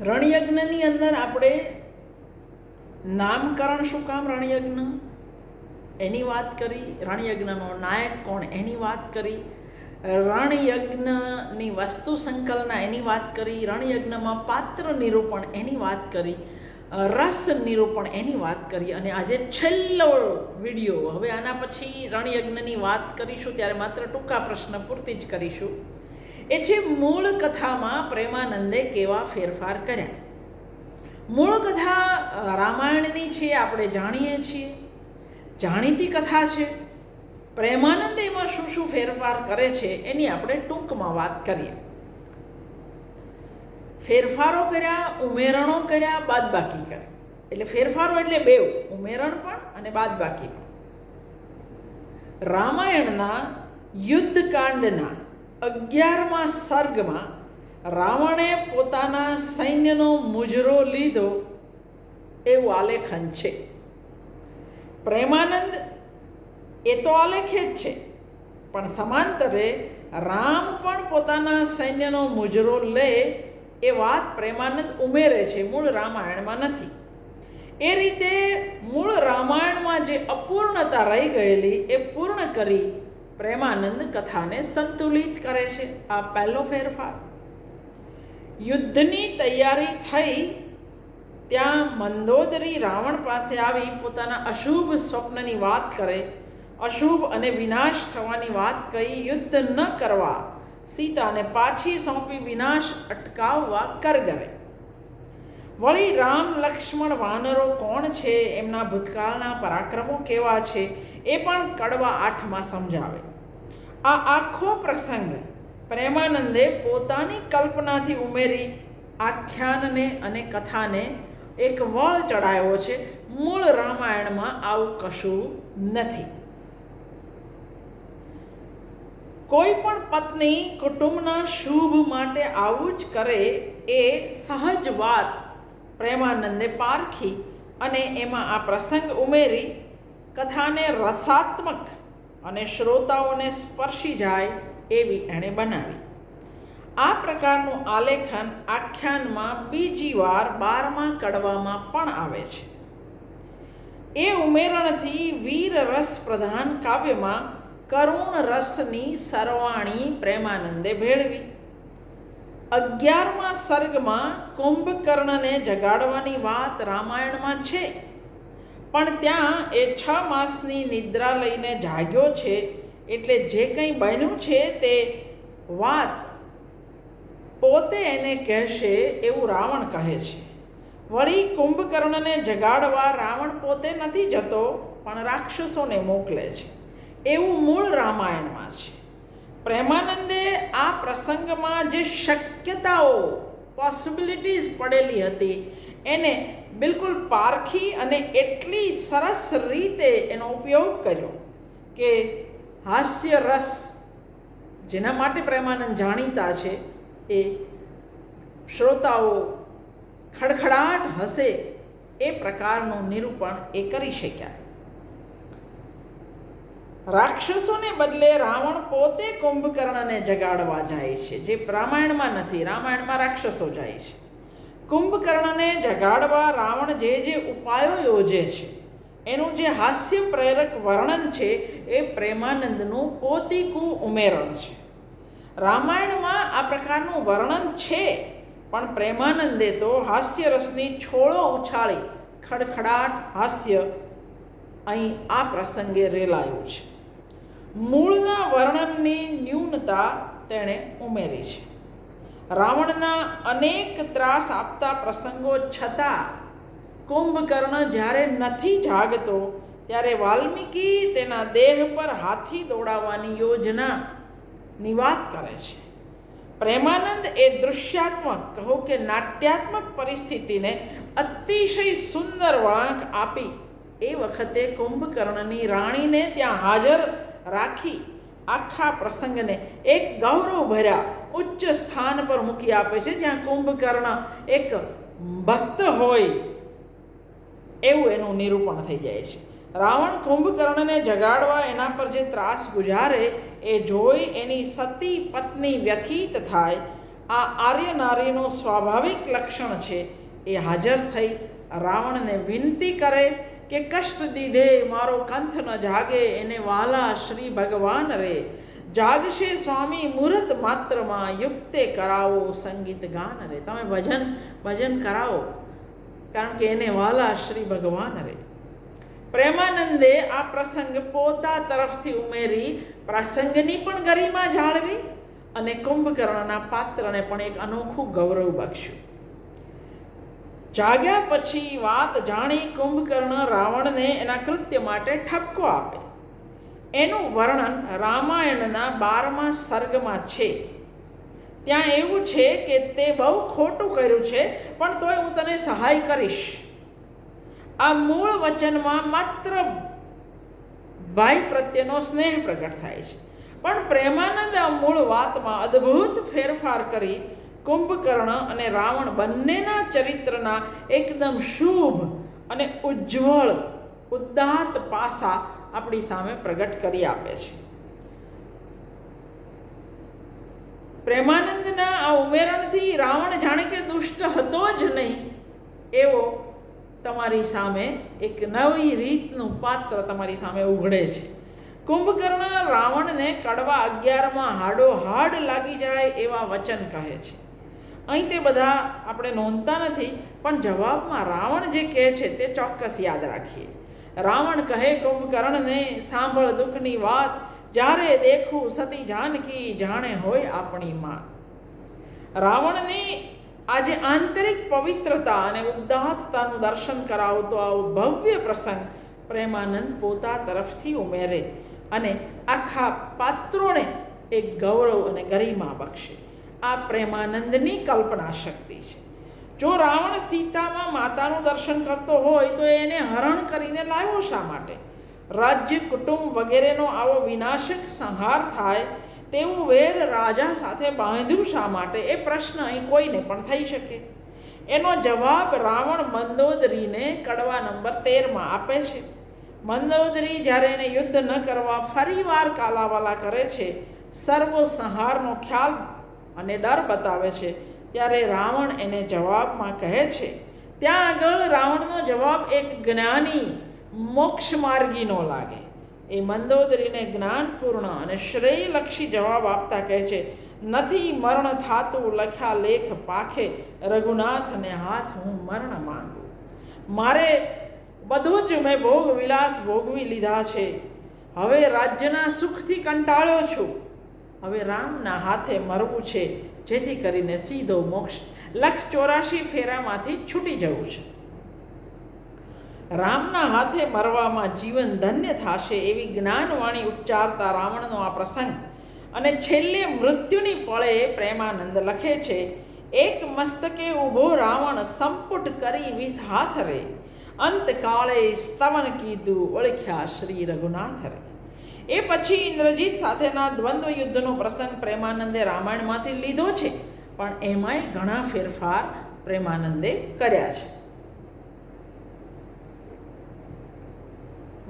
રણયજ્ઞની અંદર આપણે નામકરણ શું કામ રણયજ્ઞ? એની વાત કરી, રણયજ્ઞનો નાયક કોણ? એની વાત કરી. રણયજ્ઞની વસ્તુ સંકલના એની વાત કરી. રણયજ્ઞમાં પાત્ર નિરૂપણ એની વાત કરી. રસ નિરૂપણ એની વાત કરી. અને આજે છેલ્લો વીડિયો. હવે આના પછી રણયજ્ઞની વાત કરીશું, ત્યારે માત્ર ટૂંકા પ્રશ્ન પૂરતી જ કરીશું. એ છે મૂળ કથામાં પ્રેમાનંદે કેવા ફેરફાર કર્યા. મૂળ કથા રામાયણની છે, આપણે જાણીએ છીએ. જાણીતી કથા છે. પ્રેમાનંદ એમાં શું શું ફેરફાર કરે છે એની આપણે ટૂંકમાં વાત કરીએ. ફેરફારો કર્યા, ઉમેરણો કર્યા, બાદબાકી કરી. એટલે ફેરફારો એટલે બેવ ઉમેરણ પણ અને બાદબાકી પણ. રામાયણના યુદ્ધકાંડના અગિયારમા સર્ગમાં રાવણે પોતાના સૈન્યનો મુજરો લીધો એવું આલેખન છે. પ્રેમાનંદ એ તો આલેખે જ છે, પણ સમાંતરે રામ પણ પોતાના સૈન્યનો મુજરો લે એ વાત પ્રેમાનંદ ઉમેરે છે, મૂળ રામાયણમાં નથી. એ રીતે મૂળ રામાયણમાં જે અપૂર્ણતા રહી ગયેલી, એ પૂર્ણ કરી પ્રેમાનંદ કથાને સંતુલિત કરે છે. આ પહેલો ફેરફાર. યુદ્ધની તૈયારી થઈ ત્યાં મંદોદરી રાવણ પાસે આવી પોતાના અશુભ સ્વપ્નની વાત કરે, અશુભ અને વિનાશ થવાની વાત કહી યુદ્ધ ન કરવા, સીતાને પાછી સોંપી વિનાશ અટકાવવા કરગરે. વળી રામ લક્ષ્મણ વાનરો કોણ છે? એમના ભૂતકાળના પરાક્રમો કેવા છે? એ પણ કડવા આઠમાં સમજાવે. આ આખો પ્રસંગ પ્રેમાનંદે પોતાની કલ્પનાથી ઉમેરી આખ્યાનને અને કથાને એક વળ ચડાયો છે. મૂળ રામાયણમાં આવું કશું નથી. કોઈ પણ પત્ની કુટુંબના શુભ માટે આવું જ કરે એ સહજ વાત પ્રેમાનંદે પારખી અને એમાં આ પ્રસંગ ઉમેરી કથાને રસાત્મક અને શ્રોતાઓને સ્પર્શી જાય એવી એણે બનાવી. આ પ્રકારનું આલેખન આખ્યાનમાં બીજી વાર બારમા કડવામાં પણ આવે છે. એ ઉમેરણથી વીર રસ પ્રધાન કાવ્યમાં કરુણ રસની સરવાણી પ્રેમાનંદે ભેળવી. અગિયારમા સર્ગમાં કુંભકર્ણને જગાડવાની વાત રામાયણમાં છે. પણ ત્યાં એ છ માસની નિદ્રા લઈને જાગ્યો છે, એટલે જે કંઈ બન્યું છે તે વાત પોતે એને કહેશે એવું રાવણ કહે છે. વળી કુંભકર્ણને જગાડવા રાવણ પોતે નથી જતો, પણ રાક્ષસોને મોકલે છે. એવું મૂળ રામાયણમાં છે. પ્રેમાનંદે આ પ્રસંગમાં જે શક્યતાઓ પોસિબિલિટીઝ પડેલી હતી, એને બિલકુલ પારખી અને એટલી સરસ રીતે એનો ઉપયોગ કર્યો કે હાસ્ય રસ જેના માટે પ્રેમાનંદ જાણીતા છે, એ શ્રોતાઓ ખડખડાટ હશે એ પ્રકારનું નિરૂપણ એ કરી શક્યા. રાક્ષસોને બદલે રાવણ પોતે કુંભકર્ણને જગાડવા જાય છે, જે રામાયણમાં નથી, રામાયણમાં રાક્ષસો જાય છે. કુંભકર્ણને જગાડવા રાવણ જે જે ઉપાયો યોજે છે, એનું જે હાસ્ય પ્રેરક વર્ણન છે, એ પ્રેમાનંદનું પોતીકું ઉમેરણ છે. રામાયણમાં આ પ્રકારનું વર્ણન છે, પણ પ્રેમાનંદે તો હાસ્ય રસની છોડો ઉછાળી ખડખડાટ હાસ્ય અહીં આ પ્રસંગે રેલાયું છે. મૂળના વર્ણનની ન્યૂનતા તેણે ઉમેરી છે. રાવણના અનેક ત્રાસ આપતા પ્રસંગો છતાં કુંભકર્ણ જ્યારે નથી જાગતો, ત્યારે વાલ્મીકી તેના દેહ પર હાથી દોડાવવાની યોજનાની વાત કરે છે. પ્રેમાનંદ એ દૃશ્યાત્મક, કહો કે નાટ્યાત્મક પરિસ્થિતિને અતિશય સુંદર વળાંક આપી એ વખતે કુંભકર્ણની રાણીને ત્યાં હાજર રાખી આખા પ્રસંગને એક ગૌરવ ભર્યા ઉચ્ચ સ્થાન પર મૂકી આપે છે, જ્યાં કુંભકર્ણ એક ભક્ત હોય એવું એનું નિરૂપણ થઈ જાય છે. રાવણ કુંભકર્ણને જગાડવા એના પર જે ત્રાસ ગુજારે, એ જોઈ એની સતી પત્ની વ્યથિત થાય. આ આર્ય નારીનું સ્વાભાવિક લક્ષણ છે, એ હાજર થઈ રાવણને વિનંતી કરે કે કષ્ટ દીધે, મારો કંથ ન જાગે, એને વાલા શ્રી ભગવાન રે. જાગશે સ્વામી મુહૂર્ત માત્રમાં, યુક્તે કરાવો સંગીત ગાન રે. તમે ભજન ભજન કરાવો, કારણ કે એને વાલા શ્રી ભગવાન રે. પ્રેમાનંદે આ પ્રસંગ પોતા તરફથી ઉમેરી, પ્રસંગની પણ ગરિમા જાળવી અને કુંભકર્ણના પાત્રને પણ એક અનોખું ગૌરવ બક્ષ્યું. જાગ્યા પછી વાત જાણી કુંભકર્ણ રાવણને એના કૃત્ય માટે ઠપકો આપે. એનું વર્ણન રામાયણના બારમા સર્ગમાં છે. ત્યાં એવું છે કે તે બહુ ખોટું કર્યું છે, પણ તોય હું તને સહાય કરીશ. આ મૂળ વચનમાં માત્ર ભાઈ પ્રત્યેનો સ્નેહ પ્રગટ થાય છે. પણ પ્રેમાનંદ આ મૂળ વાતમાં અદ્ભુત ફેરફાર કરી કુંભકર્ણ અને રાવણ બંનેના ચરિત્રના એકદમ શુભ અને ઉજ્જવળ ઉદાત્ત પાસા આપણી સામે પ્રગટ કરી આપે છે. પ્રેમાનંદના આ ઉમેરણથી રાવણ જાણે કે દુષ્ટ હતો જ નહીં, એવો તમારી સામે એક નવી રીતનું પાત્ર તમારી સામે ઉઘડે છે. કુંભકર્ણ રાવણને કડવા અગિયારમાં હાડો હાડ લાગી જાય એવા વચન કહે છે. અહીં તે બધા આપણે નોંધતા નથી, પણ જવાબમાં રાવણ જે કહે છે તે ચોક્કસ યાદ રાખીએ. રાવણ કહે કુંભકર્ણને સાંભળ દુઃખની વાત, જ્યારે દેખું સતી જાનકી જાણે હોય આપણી માત. રાવણની આજે આંતરિક પવિત્રતા અને ઉદાહતતાનું દર્શન કરાવતો આવો ભવ્ય પ્રસંગ પ્રેમાનંદ પોતા તરફથી ઉમેરે અને આખા પાત્રોને એક ગૌરવ અને ગરિમા બક્ષે. આ પ્રેમાનંદની કલ્પના શક્તિ છે. જો રાવણ સીતામાં માતાનું દર્શન કરતો હોય તો એને હરણ કરીને લાવ્યો શા માટે? રાજ્ય, કુટુંબ વગેરેનો આવો વિનાશક સંહાર થાય તેવું વેર રાજા સાથે બાંધ્યું શા માટે? એ પ્રશ્ન અહીં કોઈને પણ થઈ શકે. એનો જવાબ રાવણ મંદોદરીને કડવા નંબર તેરમાં આપે છે. મંદોદરી જ્યારે એને યુદ્ધ ન કરવા ફરીવાર કાલાવાલા કરે છે, સર્વ સંહારનો ખ્યાલ અને ડર બતાવે છે, ત્યારે રાવણ એને જવાબમાં કહે છે, ત્યાં આગળ રાવણનો જવાબ એક જ્ઞાની મોક્ષ માર્ગીનો લાગે. એ મંદોદરીને જ્ઞાનપૂર્ણ અને શ્રેયલક્ષી જવાબ આપતા કહે છે, નથી મરણ થાતું, લખ્યા લેખ પાખે, રઘુનાથને હાથ હું મરણ માંગુ. મારે બધું જ મેં ભોગ વિલાસ ભોગવી લીધા છે. હવે રાજ્યના સુખથી કંટાળ્યો છું. હવે રામના હાથે મરવું છે, જેથી કરીને સીધો મોક્ષ લખ ચોરાશી ફેરામાંથી છૂટી જવું છે. રામના હાથે મરવામાં જીવન ધન્ય થશે એવી જ્ઞાનવાણી ઉચ્ચારતા રાવણનો આ પ્રસંગ અને છેલ્લે મૃત્યુની પળે પ્રેમાનંદ લખે છે, એક મસ્તકે ઊભો રાવણ સંપુટ કરી વીસ હાથ રે અંતકાળે સ્તવન કીધું ઓળખ્યા શ્રી રઘુનાથ રે એ પછી ઇન્દ્રજીત સાથેના દ્વંદ્વ યુદ્ધનો પ્રસંગ પ્રેમાનંદે રામાયણમાંથી લીધો છે. પણ એમાંય ઘણા ફેરફાર પ્રેમાનંદે કર્યા છે.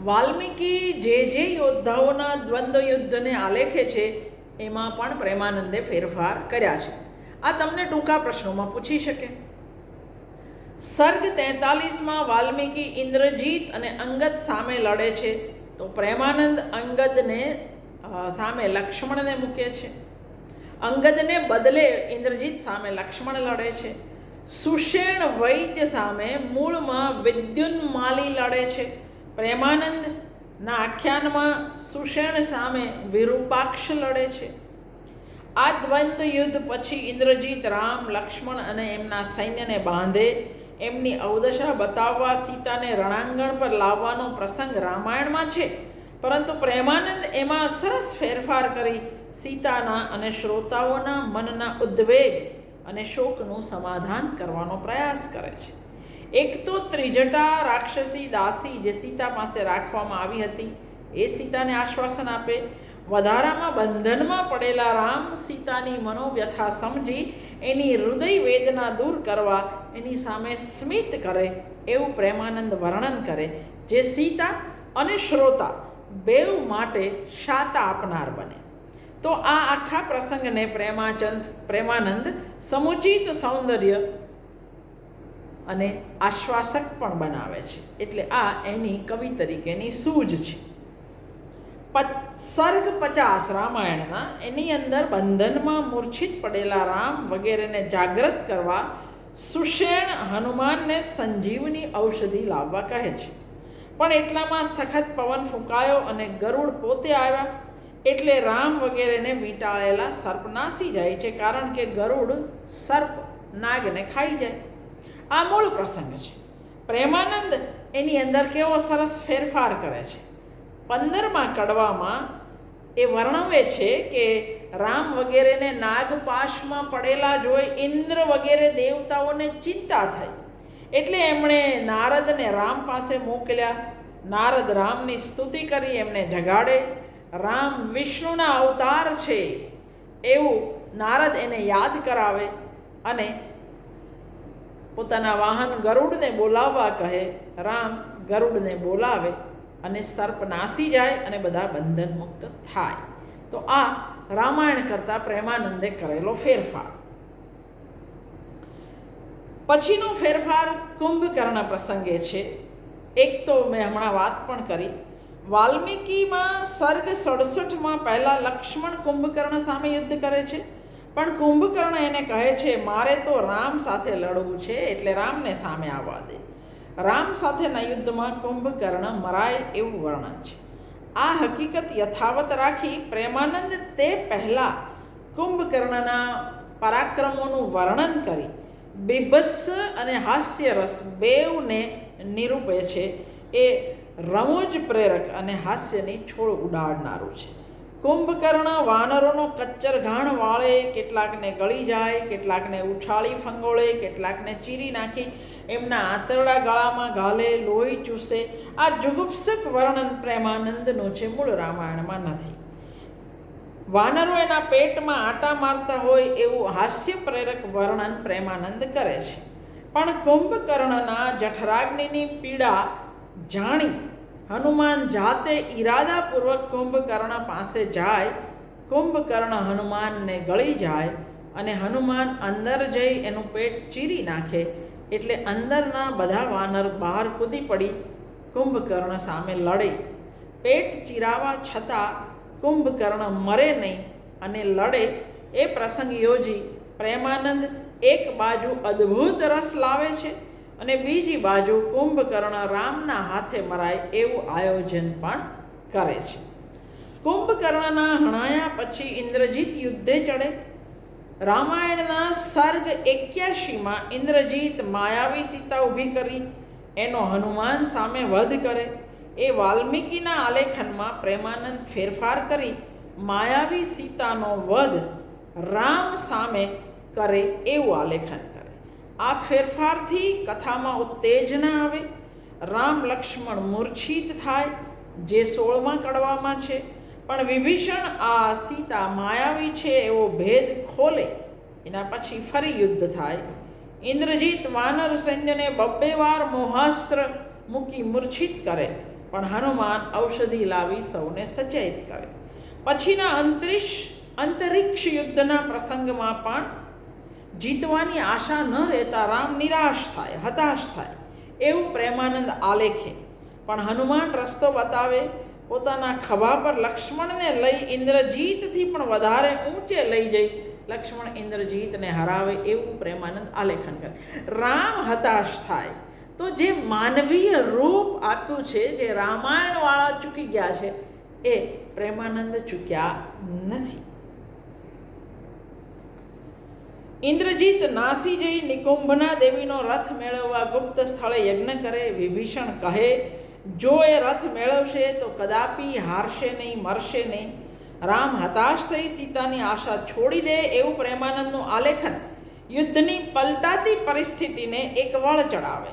વાલ્મીકી જે જે યોદ્ધાઓના દ્વંદ્વ યુદ્ધને આલેખે છે, એમાં પણ પ્રેમાનંદે ફેરફાર કર્યા છે. આ તમને ટૂંકા પ્રશ્નોમાં પૂછી શકે. સર્ગ તેતાલીસમાં વાલ્મીકી ઇન્દ્રજીત અને અંગત સામે લડે છે. તો પ્રેમાનંદ અંગદને સામે લક્ષ્મણને મૂકે છે. અંગદને બદલે ઇન્દ્રજીત સામે લક્ષ્મણ લડે છે. સુષેણ વૈદ્ય સામે મૂળમાં વિદ્યુન્માલી લડે છે. પ્રેમાનંદના આખ્યાનમાં સુષેણ સામે વિરૂપાક્ષ લડે છે. આ દ્વંદ્વ યુદ્ધ પછી ઇન્દ્રજીત રામ, લક્ષ્મણ અને એમના સૈન્યને બાંધે એમની અવદશા બતાવવા સીતાને રણાંગણ પર લાવવાનો પ્રસંગ રામાયણમાં છે. પરંતુ પ્રેમાનંદ એમાં સરસ ફેરફાર કરી સીતાના અને શ્રોતાઓના મનના ઉદ્વેગ અને શોકનું સમાધાન કરવાનો પ્રયાસ કરે છે. એક તો ત્રિજટા રાક્ષસી દાસી જે સીતા પાસે રાખવામાં આવી હતી, એ સીતાને આશ્વાસન આપે. વધારામાં બંધનમાં પડેલા રામ સીતાની મનોવ્યથા સમજી એની હૃદય વેદના દૂર કરવા એની સામે સ્મિત કરે, એવું પ્રેમાનંદ વર્ણન કરે, જે સીતા અને શ્રોતા બેઉ માટે શાતા આપનાર બને. તો આ આખા પ્રસંગને પ્રેમાચંદ, પ્રેમાનંદ સમુચિત સૌંદર્ય અને આશ્વાસક પણ બનાવે છે. એટલે આ એની કવિ તરીકેની સૂઝ છે. સર્ગ પચાસ રામાયણના, એની અંદર બંધનમાં મૂર્છિત પડેલા રામ વગેરેને જાગૃત કરવા સુષેણ હનુમાનને સંજીવની ઔષધિ લાવવા કહે છે. પણ એટલામાં સખત પવન ફૂંકાયો અને ગરુડ પોતે આવ્યા. એટલે રામ વગેરેને વીંટાળેલા સર્પ નાસી જાય છે કારણ કે ગરુડ સર્પ નાગને ખાઈ જાય. આ મૂળ પ્રસંગ છે. પ્રેમાનંદ એની અંદર કેવો સરસ ફેરફાર કરે છે. પંદરમાં કડવામાં એ વર્ણવે છે કે રામ વગેરેને નાગપાશમાં પડેલા જોઈ ઇન્દ્ર વગેરે દેવતાઓને ચિંતા થઈ. એટલે એમણે નારદને રામ પાસે મોકલ્યા. નારદ રામની સ્તુતિ કરી, એમને જગાડે. રામ વિષ્ણુના અવતાર છે. એવું નારદ એને યાદ કરાવે અને પોતાના વાહન ગરુડને બોલાવવા કહે. રામ ગરુડને બોલાવે અને સર્પ નાસી જાય અને બધા બંધન મુક્ત થાય. તો આ રામાયણ કરતાં પ્રેમાનંદે કરેલો ફેરફાર. પછીનો ફેરફાર કુંભકર્ણ પ્રસંગે છે. એક તો મેં હમણાં વાત પણ કરી. વાલ્મીકીમાં સર્ગ સડસઠમાં પહેલાં લક્ષ્મણ કુંભકર્ણ સામે યુદ્ધ કરે છે. પણ કુંભકર્ણ એને કહે છે, મારે તો રામ સાથે લડવું છે, એટલે રામને સામે આવવા દે. રામ સાથેના યુદ્ધમાં કુંભકર્ણ મરાય એવું વર્ણન છે. આ હકીકત યથાવત રાખી પ્રેમાનંદ તે પહેલાં કુંભકર્ણના પરાક્રમોનું વર્ણન કરી બીભત્સ અને હાસ્યરસ બેવને નિરૂપે છે. એ રમૂજ પ્રેરક અને હાસ્યની છોડ ઉડાડનારું છે. કુંભકર્ણ વાનરોનો કચ્ચર ઘાણ વાળે, કેટલાકને ગળી જાય, કેટલાકને ઉછાળી ફંગોળે, કેટલાકને ચીરી નાખી એમના આંતરડા ગળામાં ગાલે લોહી ચૂસે. આ જુગુપ્સક વર્ણન પ્રેમાનંદનું છે, મૂળ રામાયણમાં નથી. વાનરો એના પેટમાં આટા મારતા હોય એવું હાસ્ય પ્રેરક વર્ણન પ્રેમાનંદ કરે છે. પણ કુંભકર્ણના જઠરાગ્નિની પીડા જાણી હનુમાન જાતે ઈરાદાપૂર્વક કુંભકર્ણ પાસે જાય, કુંભકર્ણ હનુમાનને ગળી જાય અને હનુમાન અંદર જઈ એનું પેટ ચીરી નાખે. એટલે અંદરના બધા વાનર બહાર કૂદી પડી, કુંભકર્ણ સામે લડે. પેટ ચીરાવા છતાં કુંભકર્ણ મરે નહીં અને લડે. એ પ્રસંગ યોજી પ્રેમાનંદ એક બાજુ અદ્ભુત રસ લાવે છે અને બીજી બાજુ કુંભકર્ણ રામના હાથે મરાય એવું આયોજન પણ કરે છે. કુંભકર્ણના હણાયા પછી ઇન્દ્રજીત યુદ્ધે ચડે. રામાયણના સર્ગ એક્યાશીમાં ઇન્દ્રજીત માયાવી સીતા ઊભી કરી, એનો હનુમાન સામે વધ કરે. એ વાલ્મીકિના આલેખનમાં પ્રેમાનંદ ફેરફાર કરી માયાવી સીતાનો વધ રામ સામે કરે એવું આલેખન કરે. આ ફેરફારથી કથામાં ઉત્તેજના આવે. રામ લક્ષ્મણ મૂર્છિત થાય, જે સોળમાં કડવામાં છે. પણ વિભીષણ આ સીતા માયાવી છે એવો ભેદ ખોલે. એના પછી ફરી યુદ્ધ થાય. ઇન્દ્રજીત વાનર સૈન્યને બબ્બે વાર મોહાસ્ત્ર મૂકી મૂર્છિત કરે, પણ હનુમાન ઔષધિ લાવી સૌને સચેત કરે. પછીના અંતરિક્ષ અંતરિક્ષ યુદ્ધના પ્રસંગમાં પણ જીતવાની આશા ન રહેતા રામ નિરાશ થાય, હતાશ થાય. એવું પ્રેમાનંદ આલેખે. પણ હનુમાન રસ્તો બતાવે પોતાના ખભા પર લક્ષ્મણને લઈ ઇન્દ્રજીતથી પણ વધારે ઊંચે લઈ જઈ. લક્ષ્મણ ઇન્દ્રજીતને હરાવે એવું પ્રેમાનંદ આલેખન કરે. રામ હતાશ થાય. તો જે માનવીય રૂપ આપ્યું છે, જે રામાયણવાળા ચૂકી ગયા છે, એ પ્રેમાનંદ ચૂક્યા નથી. ઇન્દ્રજીત નાસી જઈ નિકુંભના દેવીનો રથ મેળવવા ગુપ્ત સ્થળે યજ્ઞ કરે, વિભીષણ કહે જો એ રથ મેળવશે તો કદાપી હારશે નહીં, મરશે નહીં. રામ હતાશ થઈ સીતાની આશા છોડી દે એવું પ્રેમાનંદનું આલેખન યુદ્ધની પલટાતી પરિસ્થિતિને એક વળ ચડાવે.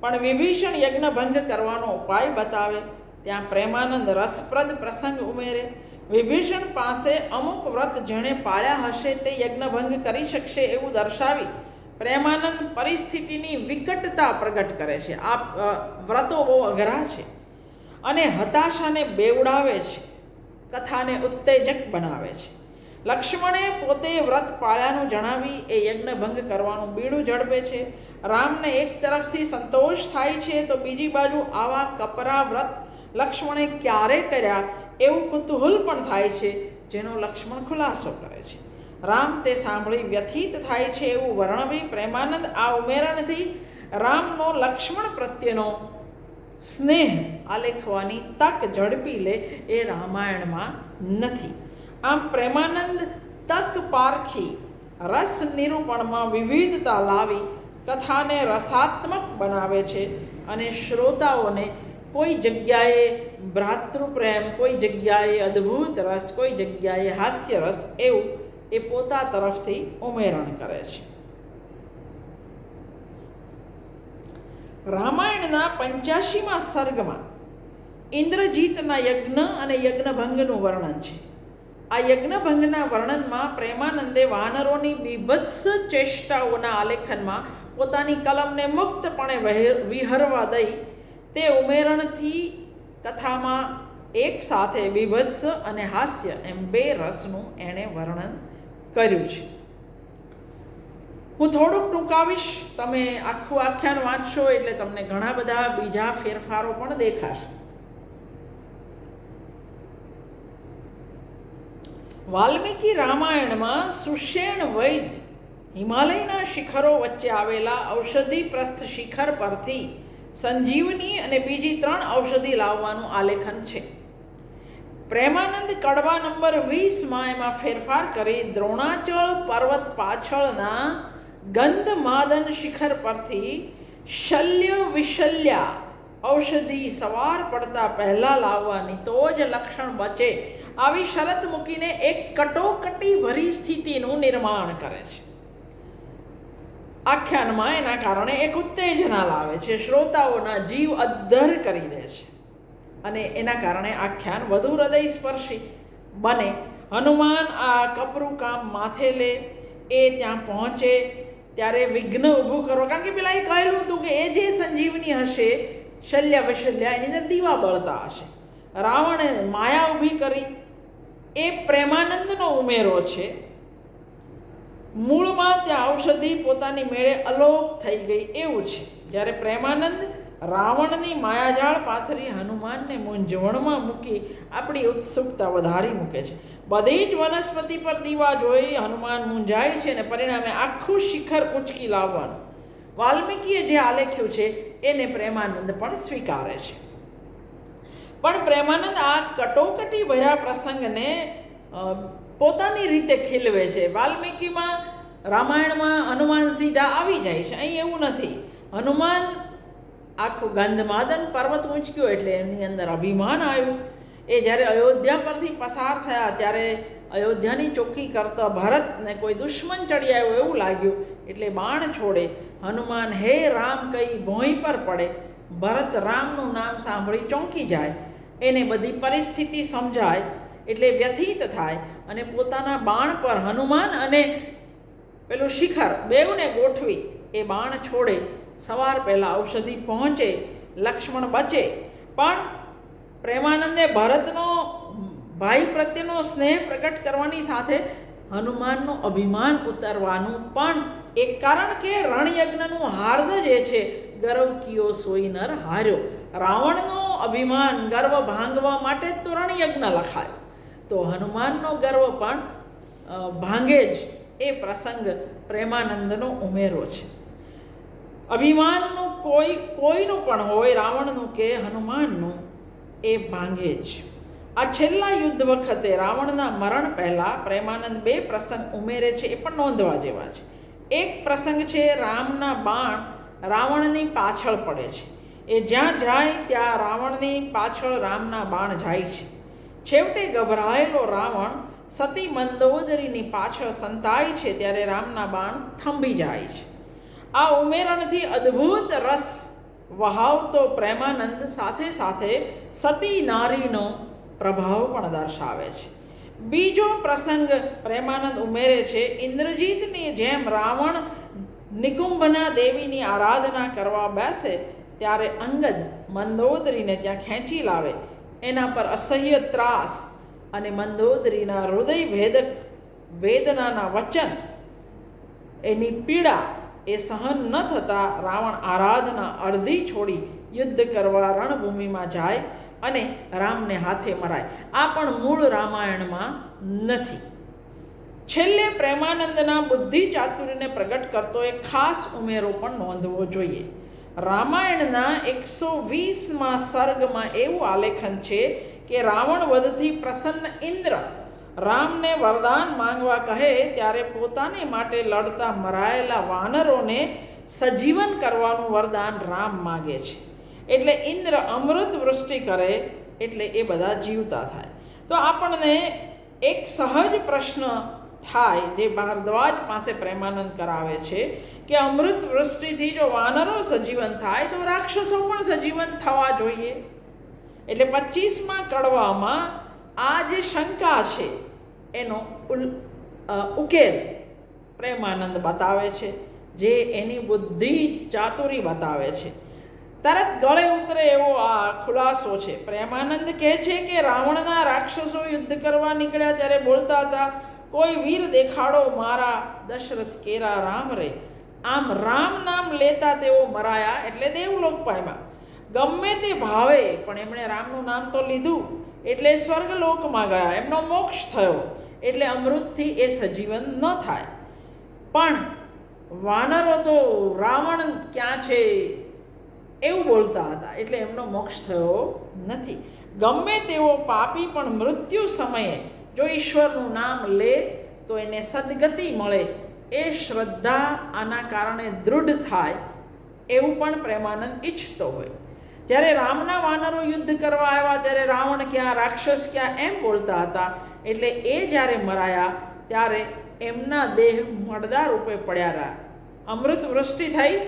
પણ વિભીષણ યજ્ઞ ભંગ કરવાનો ઉપાય બતાવે. ત્યાં પ્રેમાનંદ રસપ્રદ પ્રસંગ ઉમેરે. વિભીષણ પાસે અમુક વ્રત જેણે પાળ્યા હશે તે યજ્ઞભંગ કરી શકશે એવું દર્શાવી પ્રેમાનંદ પરિસ્થિતિની વિકટતા પ્રગટ કરે છે. આ વ્રતો બહુ અઘરા છે અને હતાશાને બેવડાવે છે. કથાને ઉત્તેજક બનાવે છે. લક્ષ્મણે પોતે વ્રત પાળ્યાનું જણાવી એ યજ્ઞભંગ કરવાનું બીડું ઝડપે છે. રામને એક તરફથી સંતોષ થાય છે તો બીજી બાજુ આવા કપરા વ્રત લક્ષ્મણે ક્યારે કર્યા? એવું કુતૂહલ પણ થાય છે જેનો લક્ષ્મણ ખુલાસો કરે છે. રામ તે સાંભળી વ્યથિત થાય છે એવું વર્ણવી પ્રેમાનંદ આ ઉમેરણથી રામનો લક્ષ્મણ પ્રત્યેનો સ્નેહ આલેખવાની તક ઝડપી લે એ રામાયણમાં નથી. આમ પ્રેમાનંદ તક પારખી રસ નિરૂપણમાં વિવિધતા લાવી કથાને રસાત્મક બનાવે છે અને શ્રોતાઓને કોઈ જગ્યાએ ભ્રાતૃપ્રેમ, કોઈ જગ્યાએ અદ્ભુત રસ, કોઈ જગ્યાએ હાસ્ય રસ એવું એ પોતા તરફથી ઉમેરણ કરે છે. રામાયણના પંચ્યાસીમાં સર્ગમાં ઇન્દ્રજીતના યજ્ઞ અને યજ્ઞભંગનું વર્ણન છે. આ યજ્ઞભંગના વર્ણનમાં પ્રેમાનંદે વાનરોની બીભત્સ ચેષ્ટાઓના આલેખનમાં પોતાની કલમને મુક્તપણે વિહરવા દઈ તે ઉમેરણથી કથામાં એક સાથે બીભત્સ અને હાસ્ય એમ બે રસનું એણે વર્ણન કર્યું છે. હું થોડુંક ટૂંકાવીશ, તમે આખું આખ્યાન વાંચશો એટલે તમને ઘણા બધા બીજા ફેરફારો પણ દેખાશે. વાલ્મીકી રામાયણમાં સુષેણ વૈદ હિમાલયના શિખરો વચ્ચે આવેલા ઔષધિ પ્રસ્થ શિખર પરથી સંજીવની અને બીજી ત્રણ ઔષધિ લાવવાનું આલેખન છે. પ્રેમાનંદ કડવા નંબર વીસમાં એમાં ફેરફાર કરી દ્રોણાચળ પર્વત પાછળના ગંધમાદન શિખર પરથી શલ્ય વિશલ્યા ઔષધિ સવાર પડતા પહેલાં લાવવાની તો જ લક્ષણ બચે. આવી શરત મૂકીને એક કટોકટી ભરી સ્થિતિનું નિર્માણ કરે છે. આખ્યાનમાં એના કારણે એક ઉત્તેજના લાવે છે. શ્રોતાઓના જીવ અદ્ધર કરી દે છે. અને એના કારણે આખ્યાન વધુ હૃદયસ્પર્શી બને. હનુમાન આ કપરું કામ માથે લે, એ ત્યાં પહોંચે, ત્યારે વિઘ્ન ઊભું કરો કારણ કે પેલા એ કહેલું હતું કે એ જે સંજીવની હશે, શલ્ય વૈશલ્યા, એની અંદર દીવા બળતા હશે. રાવણે માયા ઊભી કરી, એ પ્રેમાનંદનો ઉમેરો છે. મૂળમાં ત્યાં ઔષધિ પોતાની મેળે અલોપ થઈ ગઈ એવું છે. જ્યારે પ્રેમાનંદ રાવણની માયાજાળ પાથરી હનુમાનને મૂંઝવણમાં મૂકી આપણી ઉત્સુકતા વધારી મૂકે છે. બધી જ વનસ્પતિ પર દીવા જોઈ હનુમાન મૂંઝાય છે અને પરિણામે આખું શિખર ઊંચકી લાવવાનું. વાલ્મીકીએ જે આલેખ્યું છે, એને પ્રેમાનંદ પણ સ્વીકારે છે. પણ પ્રેમાનંદ આ કટોકટી ભર્યા પ્રસંગને પોતાની રીતે ખીલવે છે. વાલ્મીકીમાં રામાયણમાં હનુમાન સીધા આવી જાય છે. અહીં એવું નથી. હનુમાન આખું ગંધમાદન પર્વત ઊંચક્યો એટલે એમની અંદર અભિમાન આવ્યું. એ જ્યારે અયોધ્યા પરથી પસાર થયા ત્યારે અયોધ્યાની ચોખ્ખી કરતા ભરતને કોઈ દુશ્મન ચડી આવ્યો એવું લાગ્યું. એટલે બાણ છોડે, હનુમાન, હે રામ, કઈ ભોંય પર પડે. ભરત રામનું નામ સાંભળી ચોંકી જાય. એને બધી પરિસ્થિતિ સમજાય, એટલે વ્યથિત થાય અને પોતાના બાણ પર હનુમાન અને પેલું શિખર બેઉને ગોઠવી. એ બાણ છોડે સવાર પહેલાં ઔષધિ પહોંચે, લક્ષ્મણ બચે. પણ પ્રેમાનંદે ભરતનો, ભાઈ પ્રત્યેનો સ્નેહ પ્રગટ કરવાની સાથે હનુમાનનું અભિમાન ઉતરવાનું પણ એક કારણ કે રણયજ્ઞનું હાર્દ જે છે, ગર્વ કિયો સોઈ નર હાર્યો. રાવણનો અભિમાન ગર્વ ભાંગવા માટે તો રણયજ્ઞ લખાય. તો હનુમાનનો ગર્વ પણ ભાંગે જ એ પ્રસંગ પ્રેમાનંદનો ઉમેરો છે. અભિમાનનું કોઈ, કોઈનું પણ હોય, રાવણનું કે હનુમાનનું, એ ભાંગે જ. આ છેલ્લા યુદ્ધ વખતે રાવણના મરણ પહેલાં પ્રેમાનંદ બે પ્રસંગ ઉમેરે છે, એ પણ નોંધવા જેવા છે. એક પ્રસંગ છે, રામના બાણ રાવણની પાછળ પડે છે. એ જ્યાં જાય, ત્યાં રાવણની પાછળ રામના બાણ જાય છે. છેવટે ગભરાયેલો રાવણ સતી મંદોદરીની પાછળ સંતાય છે, ત્યારે રામના બાણ થંભી જાય છે. આ ઉમેરણથી અદ્ભુત રસ વહાવતો પ્રેમાનંદ સાથે સાથે સતી નારીનો પ્રભાવ પણ દર્શાવે છે. બીજો પ્રસંગ પ્રેમાનંદ ઉમેરે છે, ઇન્દ્રજીતની જેમ રાવણ નિકુંભના દેવીની આરાધના કરવા બેસે ત્યારે અંગદ મંદોદરીને ત્યાં ખેંચી લાવે. એના પર અસહ્ય ત્રાસ અને મંદોદરીના હૃદય ભેદક વેદનાના વચન, એની પીડા એ સહન ન થતાં રાવણ આરાધના અડધી છોડી યુદ્ધ કરવા રણભૂમિમાં જાય અને રામને હાથે મરાય. આ પણ મૂળ રામાયણમાં નથી. છેલ્લે પ્રેમાનંદના બુદ્ધિ ચાતુર્યને પ્રગટ કરતો એક ખાસ ઉમેરો પણ નોંધવો જોઈએ. રામાયણના એકસો વીસમાં સર્ગમાં એવું આલેખન છે કે રાવણ વધથી પ્રસન્ન ઇન્દ્ર રામને વરદાન માંગવા કહે ત્યારે પોતાને માટે લડતા મરાયેલા વાનરોને સજીવન કરવાનું વરદાન રામ માગે છે. એટલે ઇન્દ્ર અમૃત વૃષ્ટિ કરે એટલે એ બધા જીવતા થાય. તો આપણને એક સહજ પ્રશ્ન થાય જે ભારદ્વાજ પાસે પ્રેમાનંદ કરાવે છે કે અમૃત વૃષ્ટિથી જો વાનરો સજીવન થાય તો રાક્ષસો પણ સજીવન થવા જોઈએ. એટલે પચીસમાં કડવામાં આ જે શંકા છે, એનો ઉકેલ પ્રેમાનંદ બતાવે છે, જે એની બુદ્ધિ ચાતુરી બતાવે છે. તરત ગળે ઉતરે એવો આ ખુલાસો છે. પ્રેમાનંદ કહે છે કે રાવણના રાક્ષસો યુદ્ધ કરવા નીકળ્યા ત્યારે બોલતા હતા, કોઈ વીર દેખાડો, મારા દશરથ કેરા રામ રે. આમ રામ નામ લેતા તેઓ મરાયા એટલે દેવલોક ગમે તે ભાવે, પણ એમણે રામનું નામ તો લીધું. એટલે સ્વર્ગલોકમાં ગયા. એમનો મોક્ષ થયો. એટલે અમૃતથી એ સજીવન ન થાય. પણ વાનરો તો રાવણ ક્યાં છે? એવું બોલતા હતા. એટલે એમનો મોક્ષ થયો નથી. ગમે તેવો પાપી પણ મૃત્યુ સમયે જો ઈશ્વરનું નામ લે, તો એને સદગતિ મળે. એ શ્રદ્ધા આના કારણે દૃઢ થાય એવું પણ પ્રેમાનંદ ઈચ્છતો હોય. જ્યારે રામના વાનરો યુદ્ધ કરવા આવ્યા, ત્યારે રાવણ ક્યાં રાક્ષસ ક્યાં એમ બોલતા હતા? એટલે એ જ્યારે મરાયા, ત્યારે એમના દેહ મળદા રૂપે પડ્યા રહ્યા. અમૃત વૃષ્ટિ થઈ,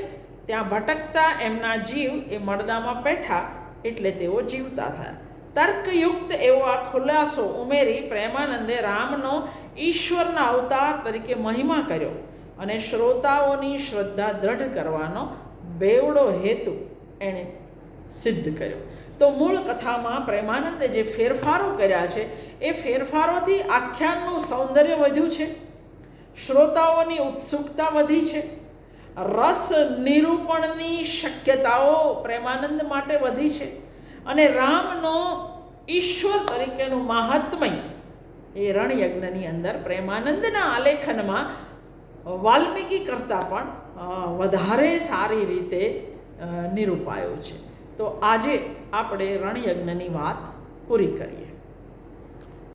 ત્યાં ભટકતા એમના જીવ એ મળદામાં બેઠા, એટલે તેઓ જીવતા થયા. તર્કયુક્ત એવો આ ખુલાસો ઉમેરી પ્રેમાનંદે રામનો ઈશ્વરના અવતાર તરીકે મહિમા કર્યો અને શ્રોતાઓની શ્રદ્ધા દ્રઢ કરવાનો બેવડો હેતુ એણે સિદ્ધ કર્યો. તો મૂળ કથામાં પ્રેમાનંદે જે ફેરફારો કર્યા છે, એ ફેરફારોથી આખ્યાનનું સૌંદર્ય વધ્યું છે, શ્રોતાઓની ઉત્સુકતા વધી છે, રસ નિરૂપણની શક્યતાઓ પ્રેમાનંદ માટે વધી છે અને રામનો ઈશ્વર તરીકેનું મહાત્મય એ રણયજ્ઞની અંદર પ્રેમાનંદના આલેખનમાં વાલ્મીકી કરતાં પણ વધારે સારી રીતે નિરૂપાયો છે. તો આજે આપણે રણયજ્ઞની વાત પૂરી કરીએ.